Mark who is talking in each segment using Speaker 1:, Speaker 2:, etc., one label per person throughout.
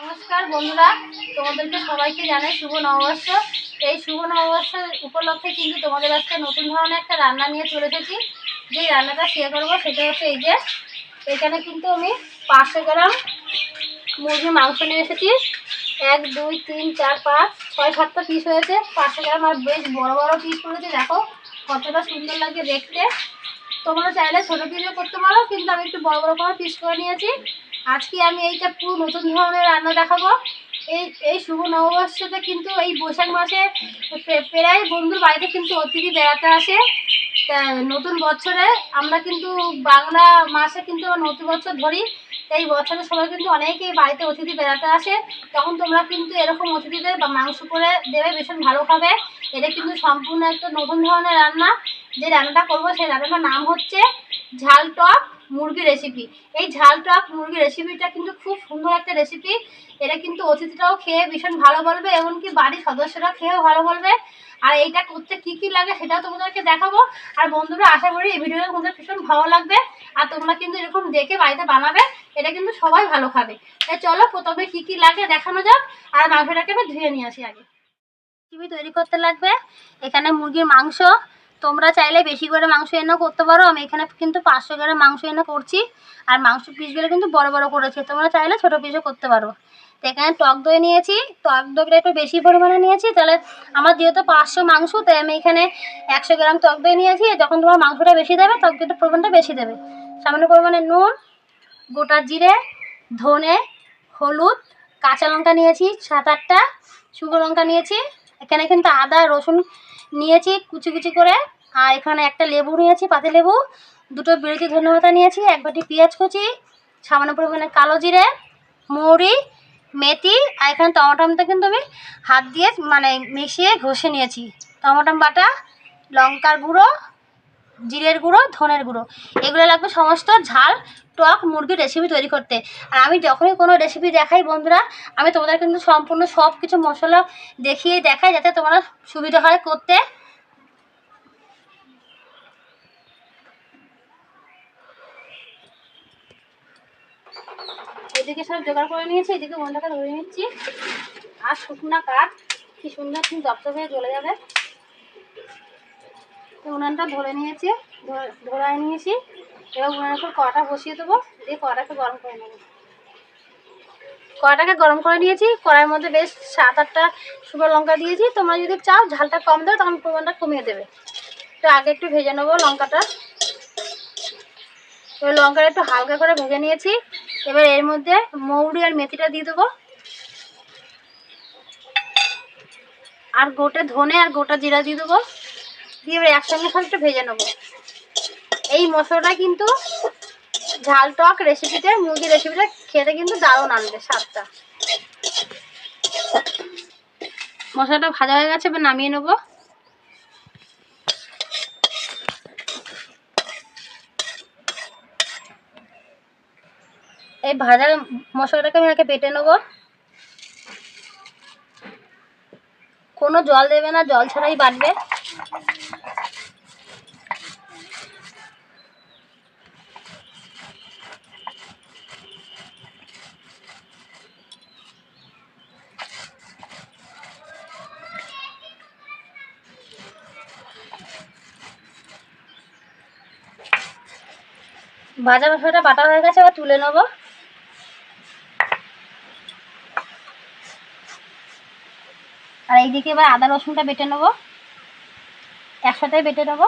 Speaker 1: নমস্কার বন্ধুরা, তোমাদেরকে সবাইকে জানাই শুভ নববর্ষ। এই শুভ নববর্ষ উপলক্ষে কিন্তু তোমাদের আজকে নতুন ধরনের একটা রান্না নিয়ে চলে এসেছি। যে রান্নাটা শেয়ার করব সেটা হচ্ছে এই যে, এখানে কিন্তু আমি পাঁচশো গ্রাম মুরগির মাংস নিয়ে এসেছি। এক, দুই, তিন, চার, পাঁচ, ছয়, সাতটা পিস হয়েছে। পাঁচশো গ্রাম আর বেশ বড় বড় পিস করেছে। দেখো, কতটা সুন্দর লাগে দেখতে। তোমরা চাইলে ছোটো পিসও করতে পারো, কিন্তু আমি একটু বড় বড় করে পিস করে নিয়েছি। আজকে আমি এইটা পুরো নতুন ধরনের রান্না দেখাবো। এই এই শুভ নববর্ষতে কিন্তু এই বৈশাখ মাসে প্রায় বন্ধুর বাড়িতে কিন্তু অতিথি বেড়াতে আসে। তা নতুন বছরে আমরা কিন্তু বাংলা মাসে কিন্তু নতুন বছর ধরি। এই বছরের সময় কিন্তু অনেকেই বাড়িতে অতিথি বেড়াতে আসে। তখন তোমরা কিন্তু এরকম অতিথিদের বা মাংস করে দেবে, ভীষণ ভালো খাবে। এটা কিন্তু সম্পূর্ণ একটা নতুন ধরনের রান্না। যে রান্নাটা করব সেই রান্নাটার নাম হচ্ছে ঝাল টক। মুরগি রেসিপি এই ঝাল টক মুরগি রেসিপিটা কিন্তু খুব সুন্দর একটা রেসিপি এটা কিন্তু অতিথিরাও খেয়ে ভীষণ ভালো বলবে, এমনকি বাড়ির সদস্যরাও খেয়েও ভালো বলবে। আর এইটা করতে কি কি লাগে সেটাও তোমাদেরকে দেখাবো। আর বন্ধুরা, আশা করি এই ভিডিওটা তোমাদের ভীষণ ভালো লাগবে। আর তোমরা কিন্তু এরকম দেখে বাড়িতে বানাবে, এটা কিন্তু সবাই ভালো খাবে। তাই চলো প্রথমে কি কি লাগে দেখানো যাক, আর মাংসটাকে আমি ধুয়ে নিয়ে আসি আগে। তৈরি করতে লাগবে? এখানে মুরগির মাংস তোমরা চাইলে বেশি করে মাংস এনেও করতে পারো। আমি এখানে কিন্তু পাঁচশো গ্রাম মাংস এনে করছি। আর মাংস পিসগুলো কিন্তু বড় বড় করেছে। তোমরা চাইলে ছোটো পিসও করতে পারো। তো এখানে টক দই নিয়েছি। টক দইটা একটু বেশি পরিমাণে নিয়েছি। তাহলে আমার যেহেতু পাঁচশো মাংস, তাই আমি এখানে একশো গ্রাম টক দই নিয়েছি। যখন তোমার মাংসটা বেশি দেবে টক দইটার পরিমাণটা বেশি দেবে। সামান্য পরিমাণে নুন, গোটা জিরে, ধনে, হলুদ, কাঁচা লঙ্কা নিয়েছি, সাত আটটা শুকনো লঙ্কা নিয়েছি। এখানে কিন্তু আদা, রসুন নিয়েছি কুচি কুচি করে। আর এখানে একটা লেবু নিয়েছি, পাতি লেবু। দুটো বিরতি ধন্যবাদ নিয়েছি, এক বাটি পেঁয়াজ কুচি, সামান্য পরিমাণে কালো জিরে, মৌরি, মেথি, আর এখানে টমাটামটা কিন্তু আমি হাত দিয়ে মানে মিশিয়ে ঘষে নিয়েছি। টমাটাম বাটা, লঙ্কার গুঁড়ো জিরের গুঁড়ো, ধনের গুঁড়ো। এগুলো লাগবে সমস্ত ঝাল, টক, মুরগির রেসিপি তৈরি করতে। আর আমি যখনই কোনো রেসিপি দেখাই, বন্ধুরা, আমি তোমাদের কিন্তু সম্পূর্ণ সব কিছু মশলা দেখিয়ে দেখাই, যাতে তোমরা সুবিধা হয় করতে। এদিকে সব জোগাড় করে নিয়েছি, এদিকে মনটাকে ধরে নিচ্ছি। আর শুকনা কাঠ, কি সুন্দর দপ্তর হয়ে জ্বলে যাবে। উনানটা ধরে নিয়েছি ধরে- ধরায় নিয়েছি। এবার উনানের উপর কড়াটা বসিয়ে দেবো, দিয়ে কড়াটাকে গরম করে নেব। কড়াটাকে গরম করে নিয়েছি, কড়াইয়ের মধ্যে বেশ সাত আটটা শুকনো লঙ্কা দিয়েছি। তোমরা যদি চাও ঝালটা কম দেবে, তখন পরিমাণটা কমিয়ে দেবে। তো আগে একটু ভেজে নেব লঙ্কাটা। এবার লঙ্কাটা একটু হালকা করে ভেজে নিয়েছি। এবার এর মধ্যে মৌরি আর মেথিটা দিয়ে দেবো। আর গোটা ধনে আর গোটা জিরা দিয়ে দেবো। দিয়ে এবার একসঙ্গে সব একটু ভেজে নেব। এই মশলাটা কিন্তু ঝাল টক রেসিপিতে মুরগির রেসিপিটা খেতে কিন্তু দারুণ আনবে স্বাদটা। মশলাটা ভাজা হয়ে গেছে, এবার নামিয়ে নেব। এই ভাজার মশলাটাকে আমি আগে বেটে নেব। কোনো জল দেবে না, জল ছাড়াই বাটবে। ভাজা মশলাটা বাটা হয়ে গেছে, এবার তুলে নেব। আর এইদিকে এবার আদা রসুনটা বেটে নেব। একসাথে বেটে নেব।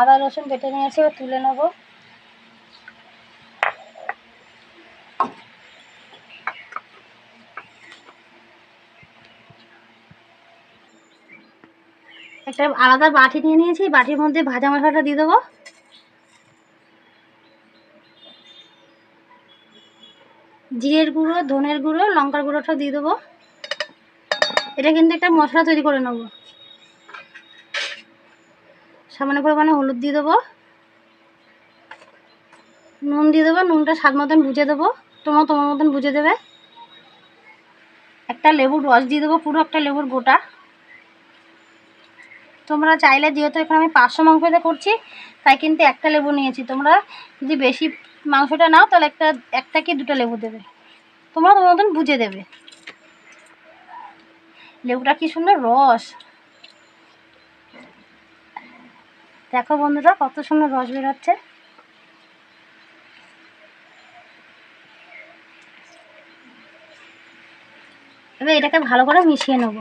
Speaker 1: আদা রসুন বেটে নিয়েছি, এবার তুলে নেব। একটা আলাদা বাটি নিয়ে নিয়েছি বাটির মধ্যে ভাজা মশলাটা দিয়ে দেবো। জিরের গুঁড়ো, ধনের গুঁড়ো, লঙ্কার গুঁড়োটা দিয়ে দেবো। এটা কিন্তু একটা মশলা তৈরি করে নেব। সামান্য পরিমাণে হলুদ দিয়ে দেবো। নুন দিয়ে দেবো, নুনটা স্বাদ মতন বুঝে দেবো। তোমার তোমার মতন বুঝে দেবে। একটা লেবুর রস দিয়ে দেবো, পুরো একটা লেবুর গোটা। তোমরা চাইলে যেহেতু এখানে আমি পাঁচশো মাংসতে করছি, তাই কিন্তু একটা লেবু নিয়েছি। তোমরা যদি বেশি মাংসটা নাও, তাহলে একটা একটা কি দুটো লেবু দেবে। তোমরা তোমার মতন বুঝে দেবে। লেবুটা কি সুন্দর রস। দেখো বন্ধুরা, কত সুন্দর রস বেরোচ্ছে। এবার এটাকে ভালো করে মিশিয়ে নেব।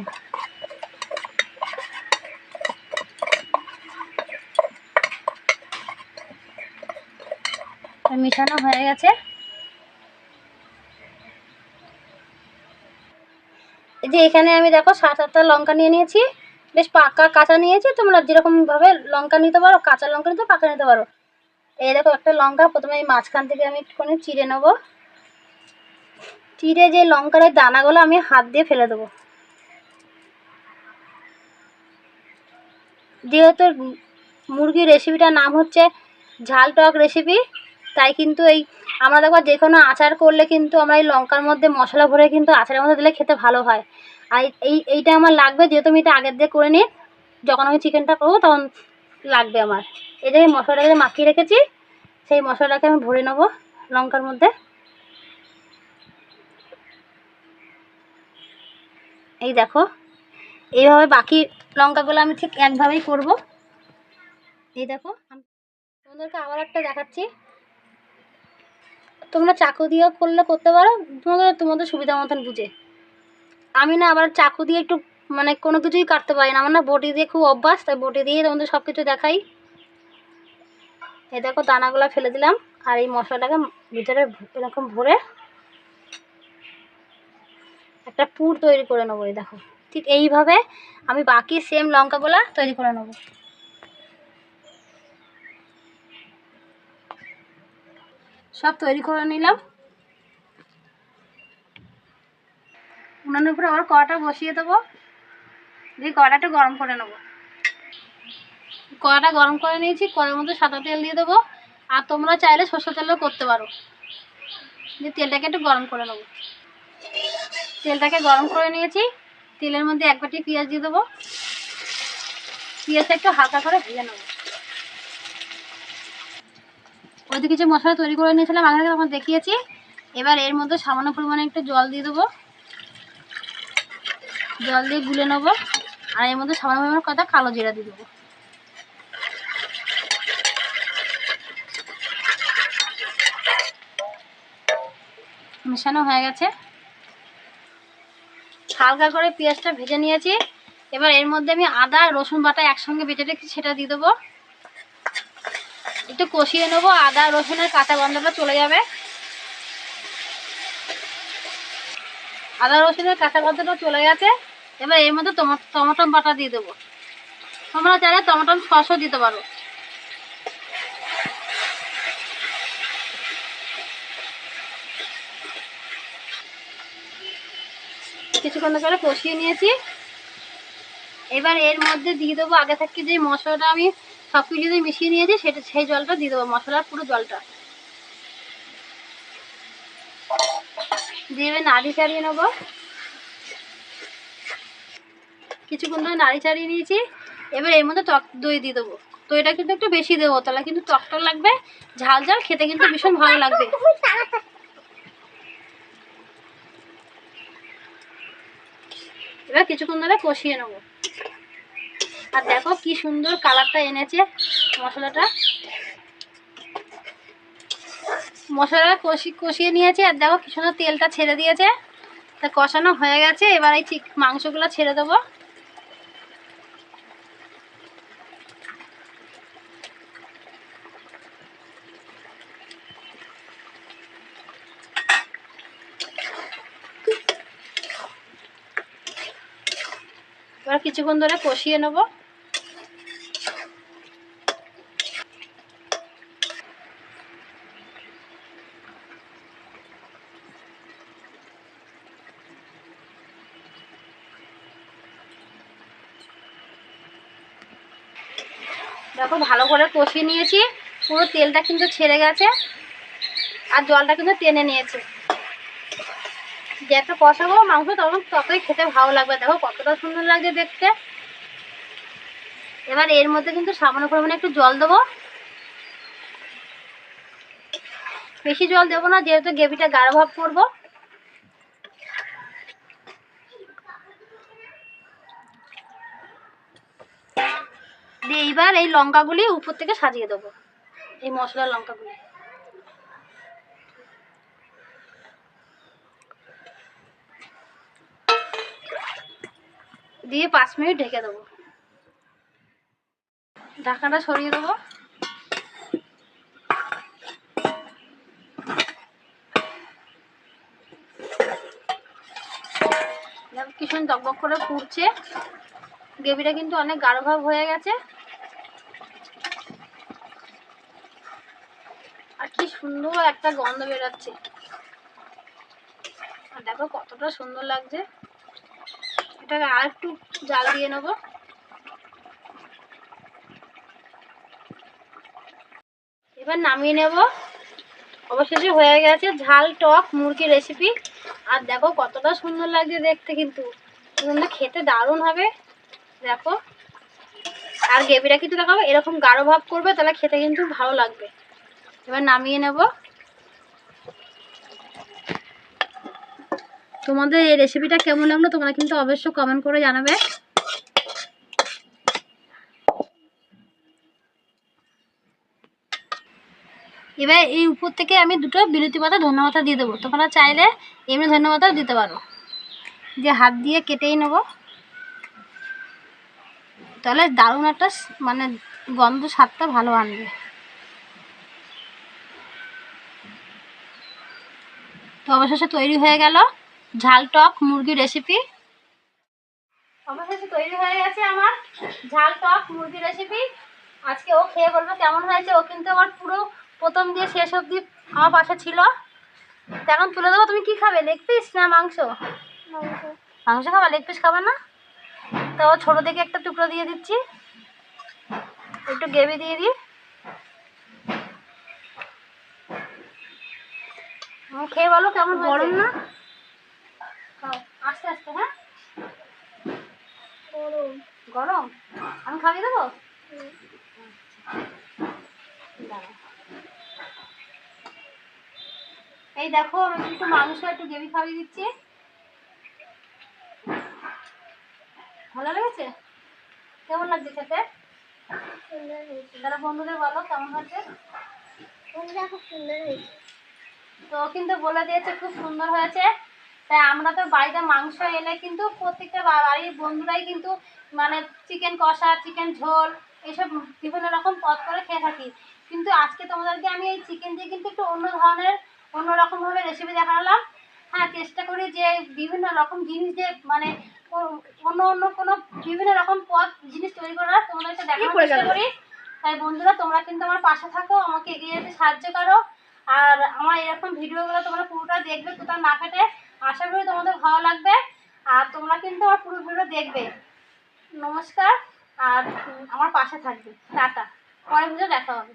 Speaker 1: মিশানো হয়ে গেছে। এই যে এখানে আমি দেখো সাত আটটা লঙ্কা নিয়ে নিয়েছি। বেশ পাকা কাঁচা নিয়েছি, তোমরা যেরকমভাবে লঙ্কা নিতে পারো, কাঁচা লঙ্কা নিতে পাকা নিতে পারো। এই দেখো একটা লঙ্কা, প্রথমে এই মাঝখান থেকে আমি একটুখানি চিড়ে নেব। চিড়ে যে লঙ্কার দানাগুলো আমি হাত দিয়ে ফেলে দেবো। যেহেতু মুরগির রেসিপিটার নাম হচ্ছে ঝাল টক রেসিপি তাই কিন্তু এই আমরা দেখো যে কোনো আচার করলে কিন্তু আমরা এই লঙ্কার মধ্যে মশলা ভরে কিন্তু আচারের মধ্যে দিলে খেতে ভালো হয়। আর এই এইটা আমার লাগবে যেহেতু আমি এটা আগের দিয়ে করে নিই যখন আমি চিকেনটা করব তখন লাগবে আমার। এই যে মশলাটাকে মাখিয়ে রেখেছি, সেই মশলাটাকে আমি ভরে নেব লঙ্কার মধ্যে। এই দেখো, এইভাবে বাকি লঙ্কাগুলো আমি ঠিক একভাবেই করব। এই দেখো তোমাদেরকে আবার একটা দেখাচ্ছি। তোমরা চাকু দিয়েও করলে করতে পারো, তোমাদের তোমাদের সুবিধা মতন বুঝে। আমি না আবার চাকু দিয়ে একটু মানে কোনো কিছুই কাটতে পারি না। আমার না বটি দিয়ে খুব অভ্যাস, তাই বটি দিয়ে তোমাদের সব কিছু দেখাই। এ দেখো, দানাগুলো ফেলে দিলাম, আর এই মশলাটাকে ভিতরে এরকম ভরে একটা পুর তৈরি করে নেব, এই দেখো। ঠিক এইভাবে আমি বাকি সেম লঙ্কাগুলো তৈরি করে নেব। সব তৈরি করে নিলাম। উনানের উপরে আবার কড়াটা বসিয়ে দেবো। দিয়ে কড়াটা গরম করে নেব। কড়াটা গরম করে নিয়েছি, কড়ার মধ্যে সাদা তেল দিয়ে দেবো। আর তোমরা চাইলে সর্ষে তেলও করতে পারো। দিয়ে তেলটাকে একটু গরম করে নেব। তেলটাকে গরম করে নিয়েছি। তেলের মধ্যে এক বাটি পেঁয়াজ দিয়ে দেবো। পেঁয়াজটা একটু হালকা করে ভেজে নেব। ওইদিকে কিছু মশলা তৈরি করে নিয়েছিলাম আগে তখন দেখিয়েছি। এবার এর মধ্যে সামান্য পরিমাণে একটু জল দিয়ে দেবো। জল দিয়ে গুলে নেব। আর এর মধ্যে সামান্য পরিমাণ কথা কালো জিরা দিয়ে দেবো। মেশানো হয়ে গেছে। হালকা করে পেঁয়াজটা ভেজে নিয়েছি। এবার এর মধ্যে আমি আদা রসুন বাটা একসঙ্গে বেটে রেখেছি সেটা দিয়ে দেবো। একটু কষিয়ে নেব, আদা, রসুনের কাঁচা গন্ধটা চলে যাবে। আদা, রসুনের কাঁচা গন্ধটা চলে গেছে। এবার এর মধ্যে টমাটম বাটা দিয়ে দেবো। তোমরা চাইলে টমাটম সসও দিতে পারো। কিছুক্ষণ ধরে কষিয়ে নিয়েছি। এবার এর মধ্যে দিয়ে দেবো আগে থেকে যে মশলাটা আমি সব কিছু দিয়ে মিশিয়ে নিয়েছি সেটা সেই জলটা দিয়ে দেবো মশলার পুরো জলটা। দিয়ে নাড়ি চাড়িয়ে নেব। কিছুক্ষণ ধরে নাড়ি চাড়িয়ে নিয়েছি। এবার এর মধ্যে টক দই দিয়ে দেবো। দইটা কিন্তু একটু বেশি দেবো, তাহলে কিন্তু টকটক লাগবে। ঝাল ঝাল, খেতে কিন্তু ভীষণ ভালো লাগবে। এবার কিছুক্ষণ ধরে কষিয়ে নেব। আর দেখো কি সুন্দর কালারটা এনেছে মশলাটা। মশলাটা কষি, কষিয়ে নিয়েছে আর দেখো কি সুন্দর তেলটা ছেড়ে দিয়েছে। তা কষানো হয়ে গেছে, এবার এই চিক মাংসগুলো ছেড়ে দেবো। এবার কিছুক্ষণ ধরে কষিয়ে নেব। দেখো, ভালো করে কষিয়ে নিয়েছি। পুরো তেলটা কিন্তু ছেড়ে গেছে। আর জলটা কিন্তু টেনে নিয়েছে। যত কষাবো মাংস, তখন ততই খেতে ভালো লাগবে। দেখো, কতটা সুন্দর লাগছে দেখতে। এবার এর মধ্যে কিন্তু সামান্য পরিমাণে একটু জল দেবো। বেশি জল দেবো না, যেহেতু গ্রেভিটা গাঢ় ভাব করব। দিয়ে এইবার এই লঙ্কাগুলি উপর থেকে সাজিয়ে দেবো। এই মশলার লঙ্কাগুলি। দিয়ে পাঁচ মিনিট ঢেকে দেবো। ঢাকাটা সরিয়ে দেবো। দেখো কি সুন্দর টকবক করে ফুটছে। গ্রেভিটা কিন্তু অনেক গাঢ় ভাব হয়ে গেছে আর কি সুন্দর একটা গন্ধ বেরোচ্ছে। আর দেখো কতটা সুন্দর লাগছে। এটাকে আর একটু জাল দিয়ে নেব। এবার নামিয়ে নেব। অবশেষে হয়ে গেছে ঝাল, টক মুরগি রেসিপি আর দেখো কতটা সুন্দর লাগছে দেখতে কিন্তু। কিন্তু খেতে দারুণ হবে। দেখো। আর গ্রেভিটা কিন্তু দেখাবো, এরকম গাঢ় ভাব করবে, তাহলে খেতে কিন্তু ভালো লাগবে। এবার নামিয়ে নেব। তোমাদের এই রেসিপিটা কেমন লাগল তোমরা কিন্তু অবশ্যই কমেন্ট করে জানাবে। এবার এই উপর থেকে আমি দুটো বিরতি পাতা ধনে পাতা দিয়ে দেবো। তোমরা চাইলে এমনি ধনে পাতাও দিতে পারো। যে হাত দিয়ে কেটেই নেব। তাহলে দারুণ একটা মানে গন্ধ স্বাদটা ভালো আনবে। তো অবশেষে তৈরি হয়ে গেল ঝাল টক মুরগি রেসিপি অবশেষে তৈরি হয়ে গেছে আমার ঝাল টক মুরগি রেসিপি আজকে ও খেয়ে বলবে কেমন হয়েছে, ও কিন্তু আমার পুরো প্রথম দিয়ে শেষ অবধি আমার পাশে ছিল। এখন তুলে দেবো, তুমি কি খাবে? লেগ পিস না মাংস? মাংস খাবা লেগ পিস খাবে না? তো ছোটো থেকে একটা টুকরো দিয়ে দিচ্ছি। একটু গ্রেভি দিয়ে দিই। খেয়ে বলো কেমন গরম না? আস্তে আস্তে হ্যাঁ? গরম। গরম? আমি খাইয়ে দেবো? এই দেখো আমি একটু মাংস একটু গ্রেভি খাইয়ে দিচ্ছি। ভালো লেগেছে? কেমন লাগছে খেতে? তারা বন্ধুদের বলো কেমন হয়েছে? খুব সুন্দর হয়েছে। তো কিন্তু বলে দিয়েছে খুব সুন্দর হয়েছে। তাই আমরা তো বাড়িতে মাংস এলে কিন্তু প্রত্যেকটা বাড়ির বন্ধুরাই কিন্তু মানে চিকেন কষা চিকেন ঝোল এইসব বিভিন্ন রকম পদ করে খেয়ে থাকি। কিন্তু আজকে তোমাদেরকে আমি এই চিকেন দিয়ে কিন্তু একটু অন্য ধরনের অন্য রকমভাবে রেসিপি দেখালাম। হ্যাঁ চেষ্টা করি যে বিভিন্ন রকম জিনিস যে মানে অন্য অন্য কোনো বিভিন্ন রকম পদ জিনিস তৈরি করার তোমাদেরকে দেখানোর চেষ্টা করি। তাই বন্ধুরা তোমরা কিন্তু আমার পাশে থাকো আমাকে এগিয়ে যেতে সাহায্য করো। আর আমার এরকম ভিডিওগুলো তোমরা পুরোটা দেখবে, কোথাও না কাটে আশা করি তোমাদের ভালো লাগবে। আর তোমরা কিন্তু আমার পুরো ভিডিও দেখবে। নমস্কার। আর আমার পাশে থাকবে। টাটা। পরে ভিডিও দেখা হবে।